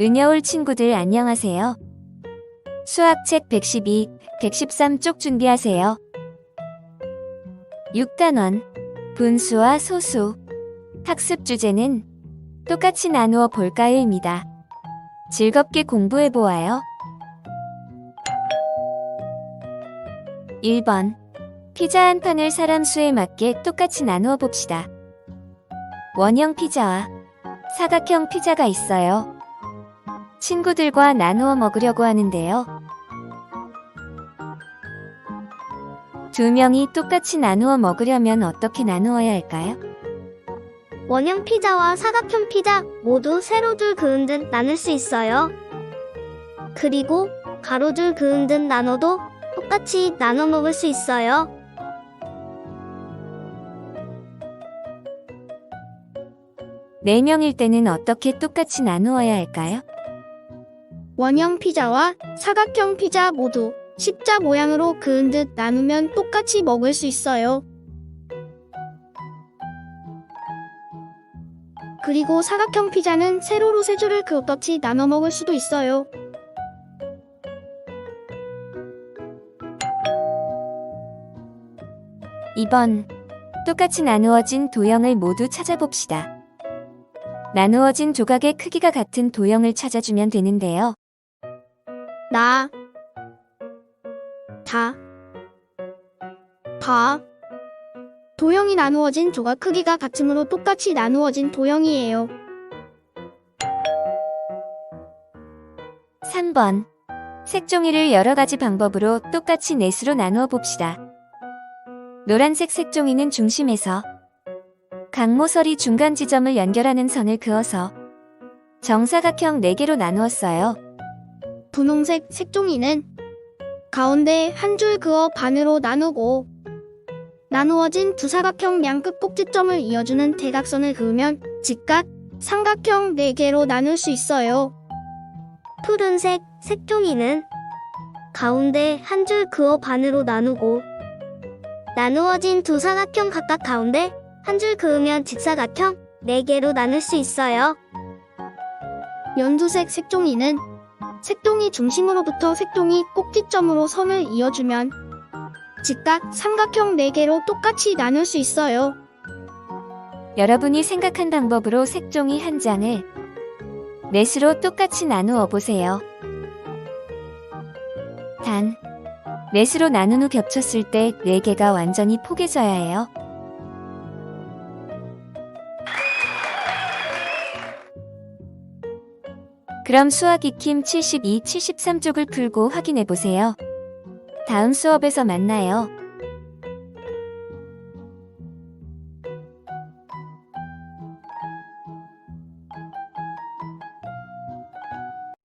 은여울 친구들 안녕하세요. 수학책 112, 113 쪽 준비하세요. 6단원 분수와 소수 학습 주제는 똑같이 나누어 볼까요입니다. 즐겁게 공부해 보아요. 1번 피자 한 판을 사람 수에 맞게 똑같이 나누어 봅시다. 원형 피자와 사각형 피자가 있어요. 친구들과 나누어 먹으려고 하는데요. 두 명이 똑같이 나누어 먹으려면 어떻게 나누어야 할까요? 원형 피자와 사각형 피자 모두 세로줄 그은 듯 나눌 수 있어요. 그리고 가로줄 그은 듯 나눠도 똑같이 나눠 먹을 수 있어요. 네 명일 때는 어떻게 똑같이 나누어야 할까요? 원형 피자와 사각형 피자 모두 십자 모양으로 그은 듯 나누면 똑같이 먹을 수 있어요. 그리고 사각형 피자는 세로로 세 줄을 그렇듯이 나눠 먹을 수도 있어요. 이번 똑같이 나누어진 도형을 모두 찾아봅시다. 나누어진 조각의 크기가 같은 도형을 찾아주면 되는데요. 나, 다, 다. 도형이 나누어진 조각 크기가 같으므로 똑같이 나누어진 도형이에요. 3번 색종이를 여러 가지 방법으로 똑같이 넷으로 나누어 봅시다. 노란색 색종이는 중심에서 강모서리 중간 지점을 연결하는 선을 그어서 정사각형 4개로 나누었어요. 분홍색 색종이는 가운데 한 줄 그어 반으로 나누고 나누어진 두 사각형 양끝 꼭지점을 이어주는 대각선을 그으면 직각 삼각형 4개로 나눌 수 있어요. 푸른색 색종이는 가운데 한 줄 그어 반으로 나누고 나누어진 두 사각형 각각 가운데 한 줄 그으면 직사각형 4개로 나눌 수 있어요. 연두색 색종이는 색종이 중심으로부터 색종이 꼭지점으로 선을 이어주면 직각 삼각형 4개로 똑같이 나눌 수 있어요. 여러분이 생각한 방법으로 색종이 한 장을 넷으로 똑같이 나누어 보세요. 단, 넷으로 나눈 후 겹쳤을 때 4개가 완전히 포개져야 해요. 그럼 수학 익힘 72, 73쪽을 풀고 확인해 보세요. 다음 수업에서 만나요.